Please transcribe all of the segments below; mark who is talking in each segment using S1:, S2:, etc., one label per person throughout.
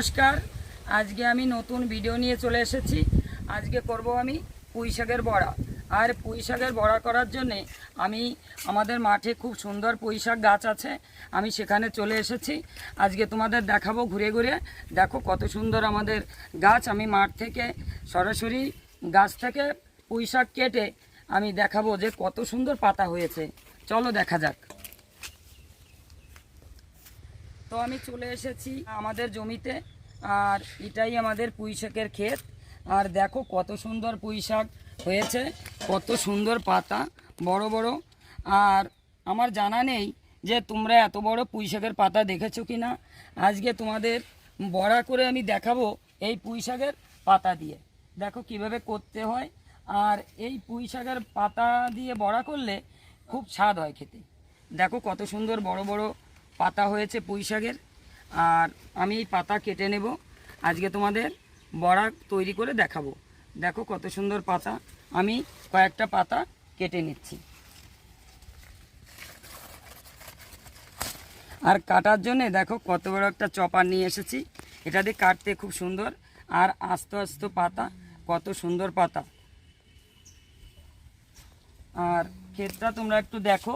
S1: নমস্কার। আজকে আমি নতুন ভিডিও নিয়ে চলে এসেছি। আজকে করব আমি পুঁই শাকের বড়া। আর পুঁই শাকের বড়া করার জন্যে আমি আমাদের মাঠে খুব সুন্দর পুঁই শাক গাছ আছে, আমি সেখানে চলে এসেছি। আজকে তোমাদের দেখাবো ঘুরে ঘুরে। দেখো কত সুন্দর আমাদের গাছ। আমি মাঠ থেকে সরাসরি গাছ থেকে পুঁই শাক কেটে আমি দেখাবো যে কত সুন্দর পাতা হয়েছে। চলো দেখা যাক। তো আমি চলে এসেছি আমাদের জমিতে, আর এটাই আমাদের পুঁই শাকের ক্ষেত। আর দেখো কত সুন্দর পুঁই শাক হয়েছে, কত সুন্দর পাতা, বড় বড়। আর আমার জানা নেই যে তোমরা এত বড় পুঁই শাকের পাতা দেখেছ কি না আজকে তোমাদের বড়া করে আমি দেখাবো এই পুঁই শাকের পাতা দিয়ে। দেখো কীভাবে করতে হয়। আর এই পুঁই শাকের পাতা দিয়ে বড়া করলে খুব স্বাদ হয় খেতে। দেখো কত সুন্দর বড় বড় পাতা হয়েছে পুঁই শাকের। আর আমি এই পাতা কেটে নেব। আজকে তোমাদের বড়া তৈরি করে দেখাবো। দেখো কত সুন্দর পাতা। আমি কয়েকটা পাতা কেটে নিচ্ছি। আর কাটার জন্যে দেখো কত বড় একটা চপার নিয়ে এসেছি। এটা দিয়ে কাটতে খুব সুন্দর। আর আস্তে আস্তে পাতা, কত সুন্দর পাতা। আর ক্ষেতটা তোমরা একটু দেখো।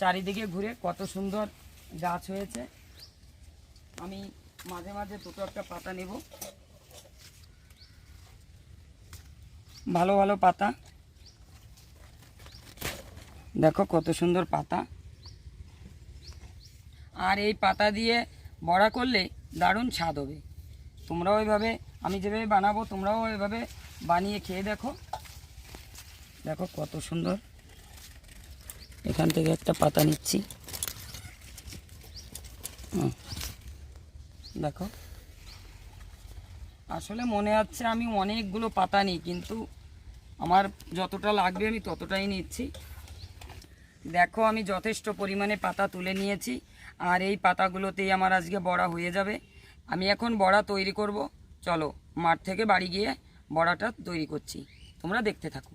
S1: চারিদিকে ঘুরে কত সুন্দর গাছ হয়েছে। আমি মাঝে মাঝে দুটো একটা পাতা নেব। ভালো ভালো পাতা। দেখো কত সুন্দর পাতা। আর এই পাতা দিয়ে বড়া করলে দারুণ স্বাদ হবে। তোমরাও এভাবে, আমি যেভাবে বানাবো, তোমরাও এভাবে বানিয়ে খেয়ে দেখো। দেখো কত সুন্দর। এখান থেকে একটা পাতা নিচ্ছি। দেখো। আসলে মনে হচ্ছে আমি অনেকগুলো পাতা নিই, কিন্তু আমার যতটা লাগবে আমি ততটাই নিচ্ছি। দেখো, আমি যথেষ্ট পরিমাণে পাতা তুলে নিয়েছি, আর এই পাতাগুলোতেই আমার আজকে বড়া হয়ে যাবে। আমি এখন বড়া তৈরি করব। চলো, মাঠ থেকে বাড়ি গিয়ে বড়াটা তৈরি করছি। তোমরা দেখতে থাকো।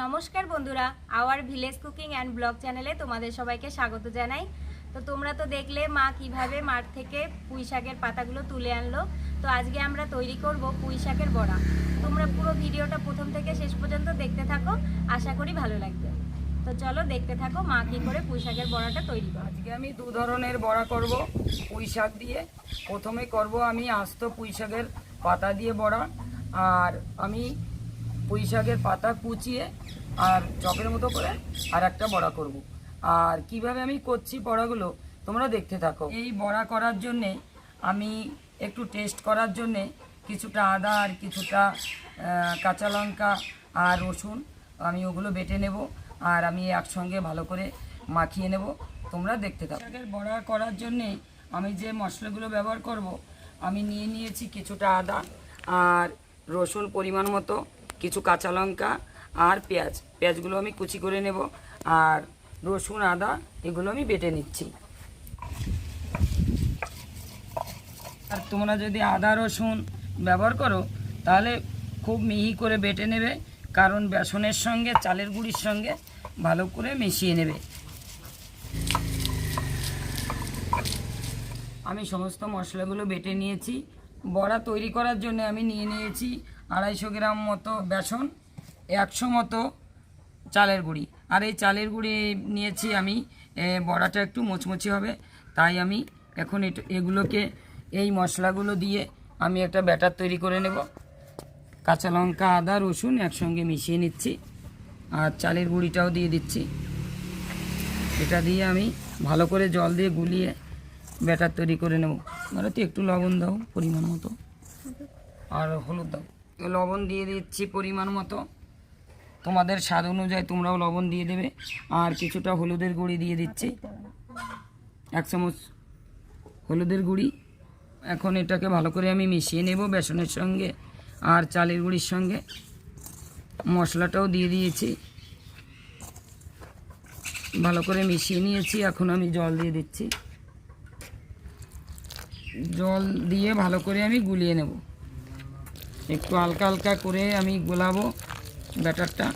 S2: নমস্কার বন্ধুরা, our village cooking and blog চ্যানেলে তোমাদের সবাইকে স্বাগত জানাই। তো তোমরা তো দেখলে মা কীভাবে মাঠ থেকে পুঁই শাকের পাতাগুলো তুলে আনলো। তো আজকে আমরা তৈরি করব পুঁই শাকের বড়া। তোমরা পুরো ভিডিওটা প্রথম থেকে শেষ পর্যন্ত দেখতে থাকো, আশা করি ভালো লাগবে। তো চলো দেখতে থাকো মা কী করে পুঁই শাকের বড়াটা তৈরি করো।
S1: আজকে আমি দু ধরনের বড়া করব, পুঁই শাক দিয়ে। প্রথমে করব আমি আস্ত পুঁই শাকের পাতা দিয়ে বড়া, আর আমি পুঁই শাকের পাতা কুচিয়ে আর চপের মতো করে আর একটা বড়া করব। আর কীভাবে আমি করছি বড়াগুলো তোমরা দেখতে থাকো। এই বড়া করার জন্যে আমি একটু টেস্ট করার জন্যে কিছুটা আদা আর কিছুটা কাঁচা লঙ্কা আর রসুন আমি ওগুলো বেটে নেব আর আমি একসঙ্গে ভালো করে মাখিয়ে নেব। তোমরা দেখতে থাকো। শাকের বড়া করার জন্যে আমি যে মশলাগুলো ব্যবহার করব আমি নিয়ে নিয়েছি কিছুটা আদা আর রসুন পরিমাণ মতো কিছু কাঁচা লঙ্কা আর পেঁয়াজ। পেঁয়াজগুলো আমি কুচি করে নেব আর রসুন, আদা, এগুলো আমি বেটে নিচ্ছি। আর তোমরা যদি আদা, রসুন ব্যবহার করো, তাহলে খুব মিহি করে বেটে নেবে, কারণ বেসনের সঙ্গে, চালের গুঁড়ির সঙ্গে ভালো করে মিশিয়ে নেবে। আমি সমস্ত মশলাগুলো বেটে নিয়েছি। বড়া তৈরি করার জন্য আমি নিয়ে নিয়েছি আড়াইশো গ্রাম মতো বেসন, একশো মতো চালের গুঁড়ি। আর এই চালের গুঁড়ি নিয়েছি আমি বড়াটা একটু মুচমুচি হবে। তাই আমি এখন এগুলোকে, এই মশলাগুলো দিয়ে আমি একটা ব্যাটার তৈরি করে নেব। কাঁচা লঙ্কা, আদা, রসুন একসঙ্গে মিশিয়ে নিচ্ছি। আর চালের গুঁড়িটাও দিয়ে দিচ্ছি। এটা দিয়ে আমি ভালো করে জল দিয়ে গুলিয়ে ব্যাটার তৈরি করে নেব। মানে তো একটু লবণ দাও, পরিমাণ মতো। আর হলুদ দাও। লবণ দিয়ে দিচ্ছি পরিমাণ মতো। তোমাদের স্বাদ অনুযায়ী তোমরাও লবণ দিয়ে দেবে। আর কিছুটা হলুদের গুঁড়ি দিয়ে দিচ্ছি। এক চামচ হলুদের গুঁড়ি। এখন এটাকে ভালো করে আমি মিশিয়ে নেব বেসনের সঙ্গে আর চালের গুঁড়ির সঙ্গে। মশলাটাও দিয়ে দিয়েছি। ভালো করে মিশিয়ে নিয়েছি। এখন আমি জল দিয়ে দিচ্ছি। জল দিয়ে ভালো করে আমি গুলিয়ে নেব। একটু হালকা হালকা করে আমি গোলাবো। ব্যাটারটা।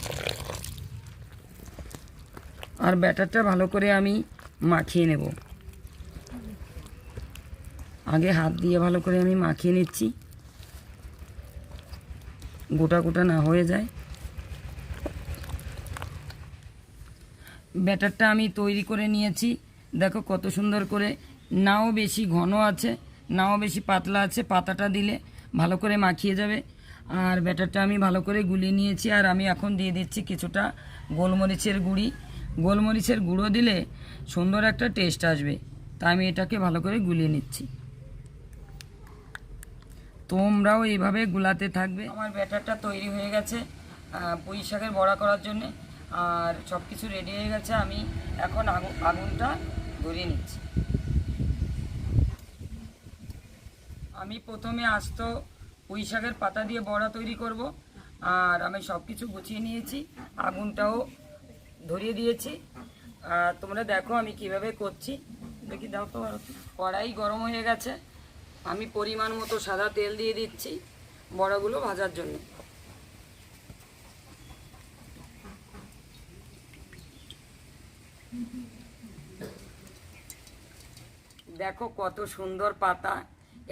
S1: আর ব্যাটারটা ভালো করে আমি মাখিয়ে নেব। আগে হাত দিয়ে ভালো করে আমি মাখিয়ে নিচ্ছি। গোটা গোটা না হয়ে যায়। ব্যাটারটা আমি তৈরি করে নিয়েছি। দেখো কত সুন্দর করে। নাও বেশি ঘন আছে, নাও বেশি পাতলা আছে, পাতাটা দিলে ভালো করে মাখিয়ে যাবে। আর ব্যাটারটা আমি ভালো করে গুলিয়ে নিয়েছি, আর আমি এখন দিয়ে দিচ্ছি কিছুটা গোলমরিচের গুঁড়ি। গোলমরিচের গুঁড়ো দিলে সুন্দর একটা টেস্ট আসবে, তাই আমি এটাকে ভালো করে গুলিয়ে নিচ্ছি। তোমরাও এইভাবে গুলাতে থাকবে। আমার ব্যাটারটা তৈরি হয়ে গেছে পুঁই শাকের বড়া করার জন্যে, আর সব কিছু রেডি হয়ে গেছে, আমি এখন আগুন, আগুনটা ধরিয়ে নিচ্ছি। আমি প্রথমে আস্ত পুঁই শাকের পাতা দিয়ে বড়া তৈরি করব। আর আমি সব কিছু গুছিয়ে নিয়েছি, আগুনটাও ধরিয়ে দিয়েছি। আর তোমরা দেখো আমি কীভাবে করছি। দেখি দাও তো, কড়াই গরম হয়ে গেছে। আমি পরিমাণ মতো সাদা তেল দিয়ে দিচ্ছি বড়াগুলো ভাজার জন্য। দেখো কত সুন্দর পাতা,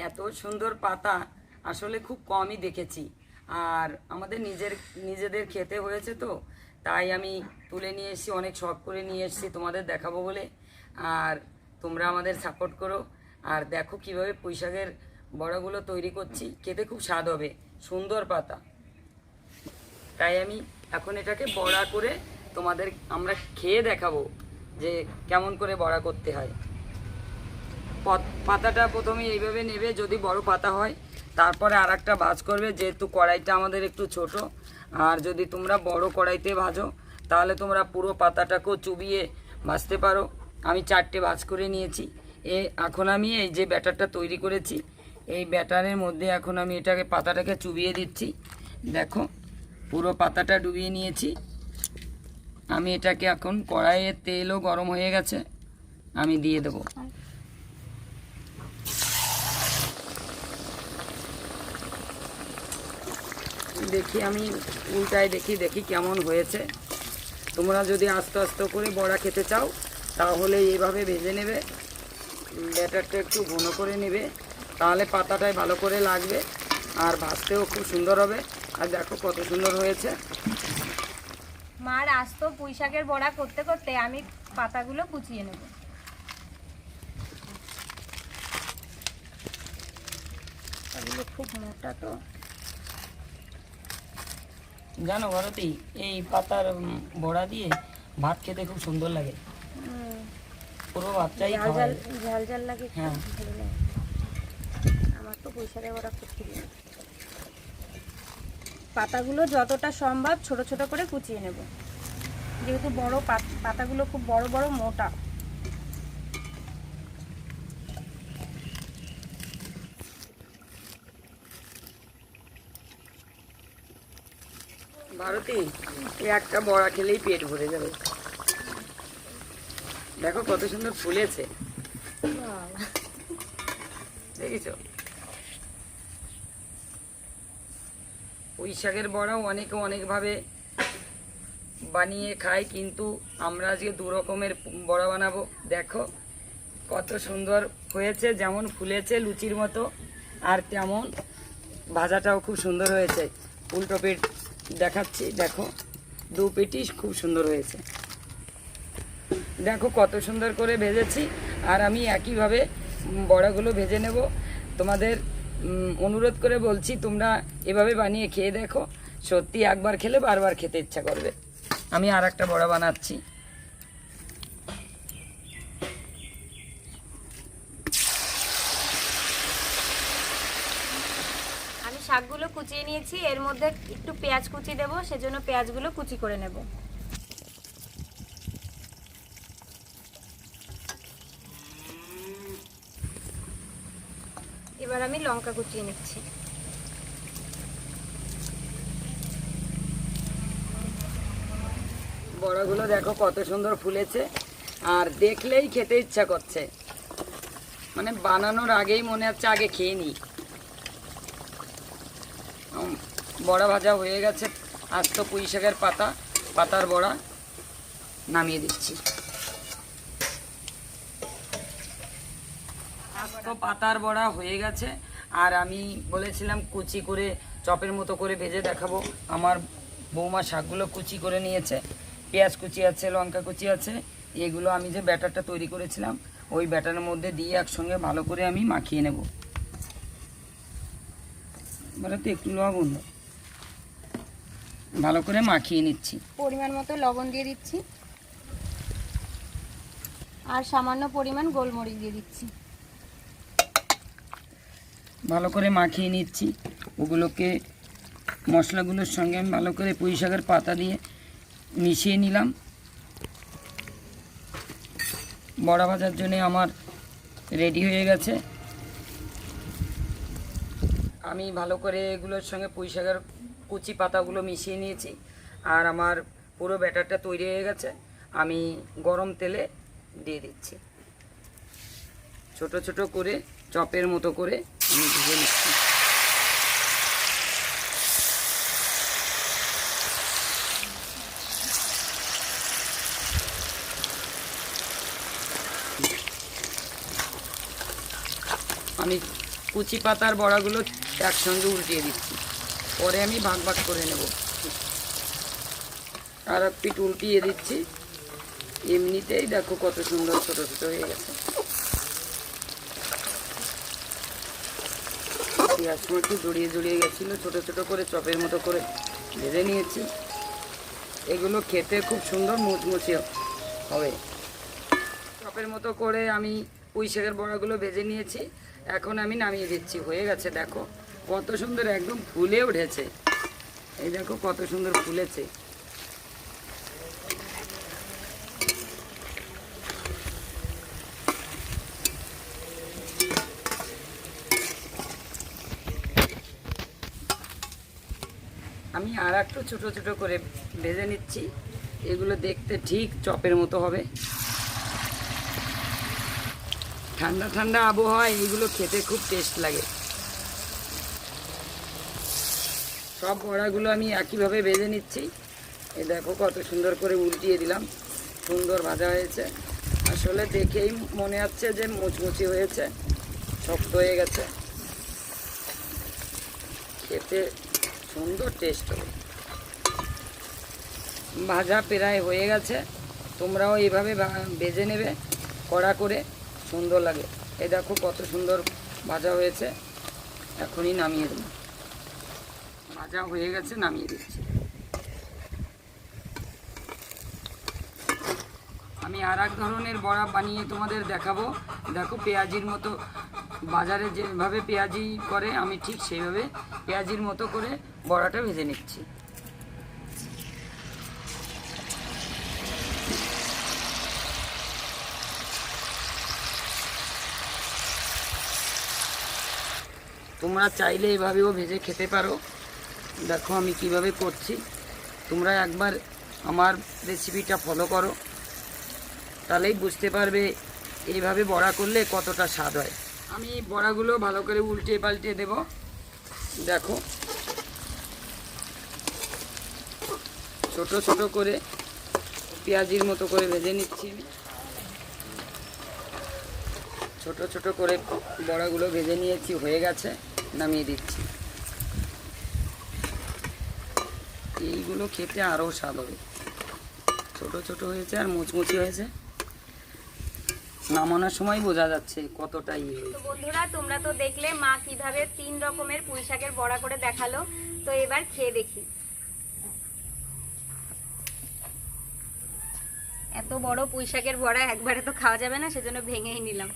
S1: এত সুন্দর পাতা। আসলে খুব কমই দেখেছি। আর আমাদের নিজের, নিজেদের খেতে হয়েছে তো, তাই আমি তুলে নিয়ে এসেছি, অনেক শখ করে নিয়ে এসেছি তোমাদের দেখাবো বলে। আর তোমরা আমাদের সাপোর্ট করো। আর দেখো কীভাবে পুঁইশাকের বড়াগুলো তৈরি করছি। খেতে খুব স্বাদ হবে, সুন্দর পাতা। তাই আমি এখন এটাকে বড়া করে তোমাদের, আমরা খেয়ে দেখাবো যে কেমন করে বড়া করতে হয়। পত- পাতাটা প্রথমে এইভাবে নেবে, যদি বড় পাতা হয় তারপরে আর একটা ভাজ করবে, যেহেতু কড়াইটা আমাদের একটু ছোট, আর যদি তোমরা বড় কড়াইতে ভাজো, তাহলে তোমরা পুরো পাতাটাকেও চুবিয়ে ভাজতে পারো। আমি চারটে ভাজ করে নিয়েছি। এ, এখন আমি এই যে ব্যাটারটা তৈরি করেছি, এই ব্যাটারের মধ্যে এখন আমি এটাকে, পাতাটাকে চুবিয়ে দিচ্ছি। দেখো, পুরো পাতাটা ডুবিয়ে নিয়েছি। আমি এটাকে এখন কড়াইয়ে তেলও গরম হয়ে গেছে, আমি দিয়ে দেবো। দেখি আমি উল্টায় দেখি দেখি কেমন হয়েছে। তোমরা যদি আস্তে আস্তে করে বড়া খেতে চাও তাহলে এইভাবে ভেজে নেবে। ব্যাটারটা একটু ঘন করে নেবে। তাহলে পাতাটায় ভালো করে লাগবে আর ভাজতেও খুব সুন্দর হবে। আর দেখো কত সুন্দর হয়েছে।
S2: মার আস্ত পুঁই শাকের বড়া করতে করতে আমি পাতাগুলো কুচিয়ে নেব।
S1: খুব মোটা তো। জানো ভারতী এই পাতার বড়া দিয়ে ভাত খেতে খুব সুন্দর লাগে। পুরো ভাতটাই
S2: ঝাল ঝাল লাগে
S1: হ্যাঁ।
S2: আমার তো শাকের বড়া খুব পাতাগুলো যতটা সম্ভব ছোট ছোট করে কুচিয়ে নেব। যেহেতু বড় পাতাগুলো খুব বড় বড় মোটা।
S1: ভারতী একটা বড়া খেলেই পেট ভরে যাবে। দেখো কত সুন্দর ফুলেছে। দেখেছ? পুঁই বড়াও অনেকে অনেকভাবে বানিয়ে খায়, কিন্তু আমরা আজকে দু রকমের বড়া বানাবো। দেখো কত সুন্দর হয়েছে, যেমন ফুলেছে লুচির মতো, আর তেমন ভাজাটাও খুব সুন্দর হয়েছে। উল্টো পেট দেখাচ্ছি, দেখো। দু পেটি খুব সুন্দর হয়েছে। দেখো কত সুন্দর করে ভেজেছি, আর আমি একইভাবে বড়াগুলো ভেজে নেব। তোমাদের অনুরোধ করে বলছি, তোমরা এভাবে বানিয়ে খেয়ে দেখো। সত্যি একবার খেলে বারবার খেতে ইচ্ছা করবে। আমি আর একটা বড়া বানাচ্ছি
S2: আমি শাকগুলো কুচিয়ে নিয়েছি, এর মধ্যে একটু পেঁয়াজ কুচি দেবো, সেজন্য পেঁয়াজগুলো কুচি করে নেব। এবার আমি লঙ্কা কুচিয়ে নিচ্ছি।
S1: বড়াগুলো দেখো কত সুন্দর ফুলেছে, আর দেখলেই খেতে ইচ্ছা করছে। মানে বানানোর আগেই মনে হচ্ছে আগে খেয়ে নিই। বড়া ভাজা হয়ে গেছে। আস্ত পুঁই শাকের পাতা, পাতার বড়া নামিয়ে দিচ্ছি। দেখো পাতার বড়া হয়ে গেছে। আর আমি বলেছিলাম কুচি করে, চপের মতো করে ভেজে দেখাবো। আমার বৌমা শাকগুলো কুচি করে নিয়েছে। পেঁয়াজ কুচি আছে, লঙ্কা কুচি আছে। এগুলো আমি যে ব্যাটারটা তৈরি করেছিলাম, ওই ব্যাটারের মধ্যে দিয়ে একসঙ্গে ভালো করে আমি মাখিয়ে নেব। তো একটু লবণ দাও। ভালো করে মাখিয়ে নিচ্ছি।
S2: পরিমাণ মতো লবণ দিয়ে দিচ্ছি। আর সামান্য পরিমাণ গোলমরিচ দিয়ে দিচ্ছি।
S1: ভালো করে মাখিয়ে নিচ্ছি। ওগুলোকে মশলাগুলোর সঙ্গে আমি ভালো করে পুঁই শাকের পাতা দিয়ে মিশিয়ে নিলাম। বড়া ভাজার জন্য আমার রেডি হয়ে গেছে। আমি ভালো করে এগুলোর সঙ্গে পুঁই শাকের কুচি পাতাগুলো মিশিয়ে নিয়েছি। আর আমার পুরো ব্যাটারটা তৈরি হয়ে গেছে। আমি গরম তেলে দিয়ে দিচ্ছি। ছোট ছোট করে চপের মতো করে আমি ভেজে নিচ্ছি। আমি কুচি পাতার বড়াগুলো একসঙ্গে উল্টিয়ে দিচ্ছি। পরে আমি ভাগ ভাগ করে নেব। আর এক পিঠ দিচ্ছি। এমনিতেই দেখো কত সুন্দর ছোট ছোট হয়ে গেছে। পেঁয়াজ একটু জড়িয়ে জড়িয়ে গেছিল, ছোট ছোট করে চপের মতো করে ভেজে নিয়েছি। এগুলো খেতে খুব সুন্দর মুচমুচে হবে। চপের মতো করে আমি পুঁই শাকের বড়াগুলো ভেজে নিয়েছি। এখন আমি নামিয়ে দিচ্ছি। হয়ে গেছে, দেখো। কত সুন্দর একদম ফুলে উঠেছে। এই দেখো কত সুন্দর ফুলেছে। আমি আর একটু ছোটো ছোটো করে ভেজে নিচ্ছি। এগুলো দেখতে ঠিক চপের মতো হবে। ঠান্ডা ঠান্ডা আবহাওয়ায় এইগুলো খেতে খুব টেস্ট লাগে। সব বড়াগুলো আমি একইভাবে ভেজে নিচ্ছি। এই দেখো কত সুন্দর করে উল্টিয়ে দিলাম। সুন্দর ভাজা হয়েছে। আসলে দেখেই মনে হচ্ছে যে মুচমুচি হয়েছে। শক্ত হয়ে গেছে। খেতে সুন্দর টেস্ট হবে। ভাজা প্রায় হয়ে গেছে। তোমরাও এইভাবে ভেজে নেবে। কড়া করে সুন্দর লাগে। এ দেখো কত সুন্দর ভাজা হয়েছে। এখনই নামিয়ে দেবো। ভাজা হয়ে গেছে, নামিয়ে দিচ্ছি। আমি আর এক ধরনের বড়া বানিয়ে তোমাদের দেখাবো। দেখো, পেঁয়াজির মতো বাজারে যেভাবে পেঁয়াজি করে, আমি ঠিক সেইভাবে পেঁয়াজির মতো করে বড়াটা ভেজে নিচ্ছি। তোমরা চাইলে এভাবেও ভেজে খেতে পারো। দেখো আমি কীভাবে করছি। তোমরা একবার আমার রেসিপিটা ফলো করো। তাহলেই বুঝতে পারবে এইভাবে বড়া করলে কতটা স্বাদ হয়। আমি বড়াগুলো ভালো করে উল্টে পাল্টে দেব। দেখো। ছোট ছোট করে পেঁয়াজির মতো করে ভেজে নিচ্ছি আমি। ছোট ছোট করে বড়াগুলো ভেজে নিয়েছি, হয়ে গেছে, নামিয়ে দিচ্ছি। এইগুলো খেতে আরও স্বাদ হবে। ছোট ছোট হয়েছে আর মুচমুচি হয়েছে। নামানোর সময় বোঝা যাচ্ছে কতটা ইয়ে
S2: তো বন্ধুরা তোমরা তো দেখলে মা কীভাবে তিন রকমের পুঁই শাকের বড়া করে দেখাল। তো এবার খেয়ে দেখি। এত বড় পুঁই শাকের বড়া একবারে তো খাওয়া যাবে না সেজন্য ভেঙেই নিলাম।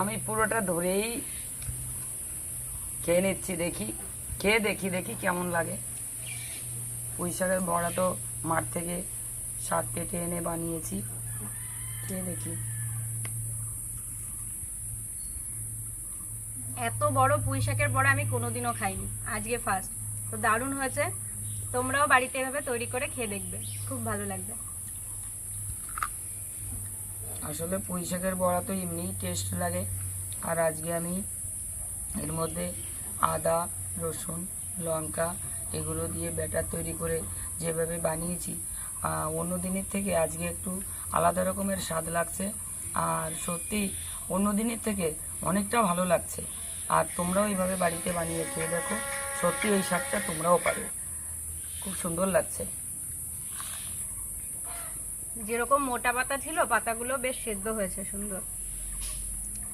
S1: আমি পুরোটা ধরেই খেয়ে নিচ্ছি দেখি। খেয়ে দেখি দেখি কেমন লাগে। পুঁই শাকের বড়া তো মাঠ থেকে শাক কেটে এনে বানিয়েছি। খেয়ে দেখি।
S2: এত বড় পুঁই শাকের বড়া আমি কোনোদিনও খাইনি। আজকে ফার্স্ট তো দারুণ হয়েছে। তোমরাও বাড়িতে এভাবে তৈরি করে খেয়ে দেখবে। খুব ভালো লাগবে।
S1: আসলে পুঁই শাকের বড়া তো এমনিই টেস্ট লাগে। আর আজকে আমি এর মধ্যে আদা রসুন লঙ্কা এগুলো দিয়ে ব্যাটার তৈরি করে যেভাবে বানিয়েছি অন্য দিনের থেকে আজকে একটু আলাদা রকমের স্বাদ লাগছে। আর সত্যি অন্য দিনের থেকে অনেকটা ভালো লাগছে। আর তোমরাও এইভাবে বাড়িতে বানিয়ে খেয়ে দেখো সত্যি এই শাকটা তোমরাও পারো খুব সুন্দর লাগছে।
S3: যেরকম মোটা পাতা ছিল পাতাগুলো বেশ সেদ্ধ হয়েছে সুন্দর।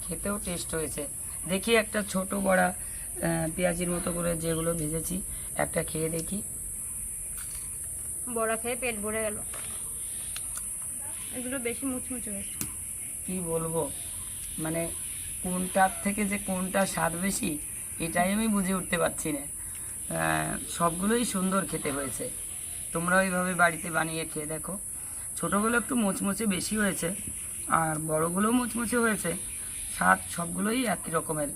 S1: খেতেও টেস্ট হয়েছে। দেখি একটা ছোট বড়া পেঁয়াজির মতো করে যেগুলো ভেজেছি একটা খেয়ে দেখি।
S3: বড়া খেয়ে পেট ভরে গেল। এগুলো বেশি মুচমুচে হয়েছে।
S1: কি বলব? মানে কোনটার থেকে যে কোনটা স্বাদ বেশি এটাই আমি বুঝে উঠতে পারছি না। সবগুলোই সুন্দর খেতে হয়েছে। তোমরা ওইভাবে বাড়িতে বানিয়ে খেয়ে দেখো। ছোটোগুলো একটু মুচমুচে বেশি হয়েছে আর বড়গুলোও মুচমুচে হয়েছে। স্বাদ সবগুলোই একই রকমের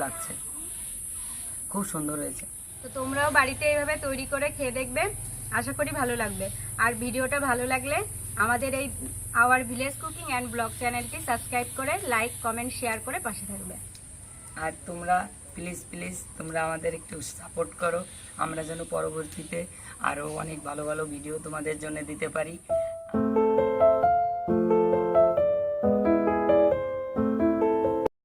S1: লাগছে। খুব সুন্দর হয়েছে।
S3: তো তোমরাও বাড়িতে এইভাবে তৈরি করে খেয়ে দেখবে। আশা করি ভালো লাগবে। আর ভিডিওটা ভালো লাগলে আমাদের এই our village cooking and blog চ্যানেলটি সাবস্ক্রাইব করে লাইক কমেন্ট শেয়ার করে পাশে থাকবে।
S1: আর তোমরা প্লিজ প্লিজ তোমরা আমাদের একটু সাপোর্ট করো। আমরা যেন পরবর্তীতে আরও অনেক ভালো ভালো ভিডিও তোমাদের জন্য দিতে পারি।